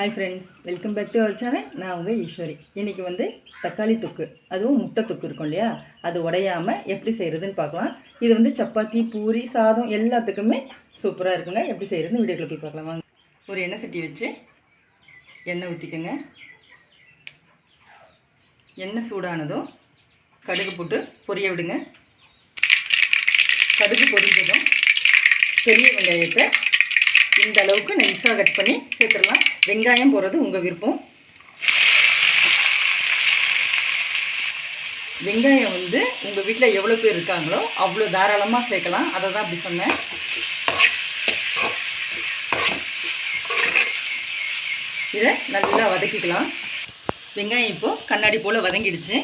Hi friends welcome back to our channel நான் உங்கள் ஈஸ்வரி. இன்றைக்கி வந்து தக்காளி தொக்கு. அதுவும் முட்டை தொக்கு இருக்கும் இல்லையா? அது உடையாமல் எப்படி செய்கிறதுன்னு பார்க்கலாம். இது வந்து சப்பாத்தி பூரி சாதம் எல்லாத்துக்குமே சூப்பராக இருக்குங்க. எப்படி செய்கிறதுன்னு வீடியோக்குள்ள போய் பார்க்கலாம். வாங்க. ஒரு எண்ணெய் சட்டி வச்சு எண்ணெய் ஊற்றிக்கோங்க எண்ணெய் சூடானதும் கடுகு போட்டு பொரிய விடுங்க. கடுகு பொரிஞ்சதும் பெரிய வெங்காயத்தை இந்த அளவுக்கு நைஸாக கட் பண்ணி சேர்த்துடலாம். வெங்காயம் போடுறது உங்கள் விருப்பம். வெங்காயம் வந்து உங்கள் வீட்டில் எவ்வளோ பேர் இருக்காங்களோ அவ்வளோ தாராளமாக சேர்க்கலாம். அதை தான் அப்படி சொன்னேன். இதை நல்லா வதக்கிக்கலாம். வெங்காயம் இப்போது கண்ணாடி போல் வதங்கிடுச்சு.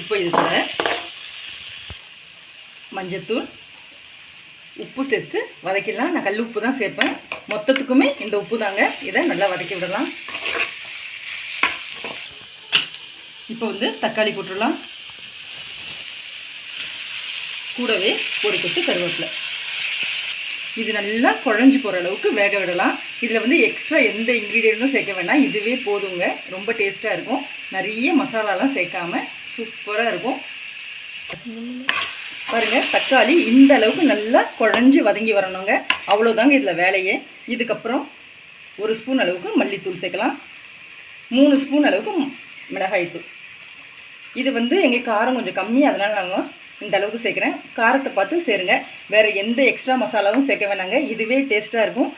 இப்போ இது மஞ்சத்தூள் உப்பு சேர்த்து வதக்கிடலாம். நான் கல் உப்பு தான் சேர்ப்பேன். மொத்தத்துக்குமே இந்த உப்பு தாங்க. இதை நல்லா வதக்கி விடலாம். இப்போ வந்து தக்காளி போட்டுடலாம். கூடவே ஒரு கொத்து கருவேப்பிலை. இது நல்லா குழஞ்சி போகிற அளவுக்கு வேக விடலாம். இதில் வந்து எக்ஸ்ட்ரா எந்த இன்க்ரீடியண்ட்டும் சேர்க்க வேண்டாம் இதுவே போதுங்க. ரொம்ப டேஸ்ட்டாக இருக்கும். நிறைய மசாலாலாம் சேர்க்காம சூப்பராக இருக்கும். பாருங்கள் தக்காளி இந்த அளவுக்கு நல்லா குழஞ்சி வதங்கி வரணுங்க. அவ்வளோதாங்க இதில் வேலையே. இதுக்கப்புறம் ஒரு ஸ்பூன் அளவுக்கு மல்லித்தூள் சேர்க்கலாம். மூணு ஸ்பூன் அளவுக்கு மிளகாய்த்தூள். இது வந்து எங்களுக்கு காரம் கொஞ்சம் கம்மி அதனால் நாங்கள் இந்த அளவுக்கு சேர்க்குறேன். காரத்தை பார்த்து சேருங்க. வேறு எந்த எக்ஸ்ட்ரா மசாலாவும் சேர்க்க வேணாங்க. இதுவே டேஸ்ட்டாக இருக்கும்.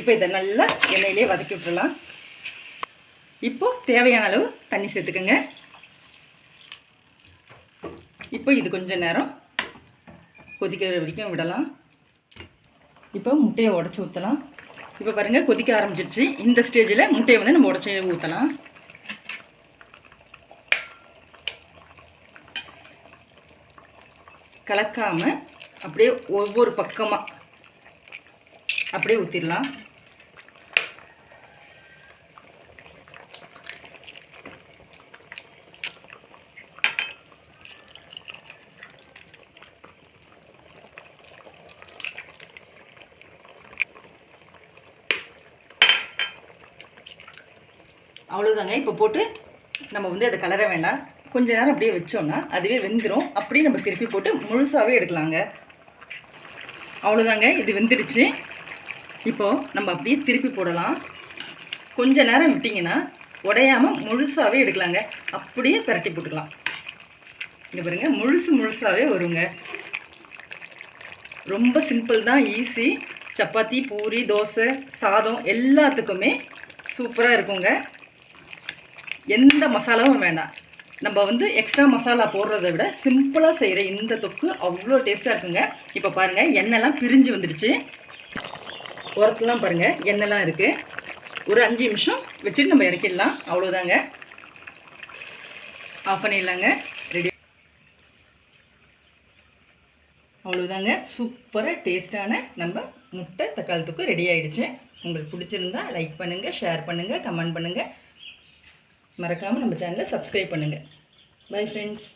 இப்போ இதை நல்லா எண்ணெயிலே வதக்கி விட்டுறலாம். இப்போது தேவையான அளவு தண்ணி சேர்த்துக்கோங்க. இப்போ இது கொஞ்சம் நேரம் கொதிக்கிற வரைக்கும் விடலாம். இப்போ முட்டையை உடச்சி ஊற்றலாம் இப்போ பாருங்கள் கொதிக்க ஆரம்பிச்சிருச்சு. இந்த ஸ்டேஜில் முட்டையை வந்து நம்ம உடச்சி ஊற்றலாம் கலக்காமல் அப்படியே ஒவ்வொரு பக்கமாக அப்படியே ஊற்றிடலாம் அவ்வளோதாங்க இப்போ போட்டு நம்ம வந்து அதை கலர வேண்டாம். கொஞ்ச நேரம் அப்படியே வச்சோம்னா அதுவே வெந்துடும் அப்படியே நம்ம திருப்பி போட்டு முழுசாகவே எடுக்கலாங்க. அவ்வளோதாங்க இது வெந்துடுச்சு. இப்போது நம்ம அப்படியே திருப்பி போடலாம். கொஞ்ச நேரம் விட்டிங்கன்னா உடையாமல் முழுசாகவே எடுக்கலாங்க. அப்படியே பிரட்டி போட்டுக்கலாம். இங்கே பாருங்கள் முழுசு முழுசாகவே வருங்க. ரொம்ப சிம்பிள் தான் ஈஸி. சப்பாத்தி பூரி தோசை சாதம் எல்லாத்துக்குமே சூப்பராக இருக்குங்க. எந்த மசாலாவும் வேண்டாம். நம்ம வந்து எக்ஸ்ட்ரா மசாலா போடுறத விட சிம்பிளாக செய்கிற இந்த தொக்கு அவ்வளோ டேஸ்ட்டாக இருக்குங்க. இப்போ பாருங்கள் எண்ணெய்லாம் பிரிஞ்சு வந்துடுச்சு. உரத்துலாம் பாருங்கள் எண்ணெய்லாம் இருக்குது ஒரு அஞ்சு நிமிஷம் வச்சுட்டு நம்ம இறக்கிடலாம். அவ்வளோதாங்க ஆஃப் பண்ணிடலாங்க ரெடி அவ்வளோதாங்க சூப்பராக டேஸ்ட்டான நம்ம முட்டை தக்காளி தொக்கு ரெடி ஆகிடுச்சு உங்களுக்கு பிடிச்சிருந்தா லைக் பண்ணுங்கள் ஷேர் பண்ணுங்கள் கமெண்ட் பண்ணுங்கள் மறக்காமல் நம்ம சேனலை சப்ஸ்கிரைப் பண்ணுங்கள் பை ஃப்ரெண்ட்ஸ்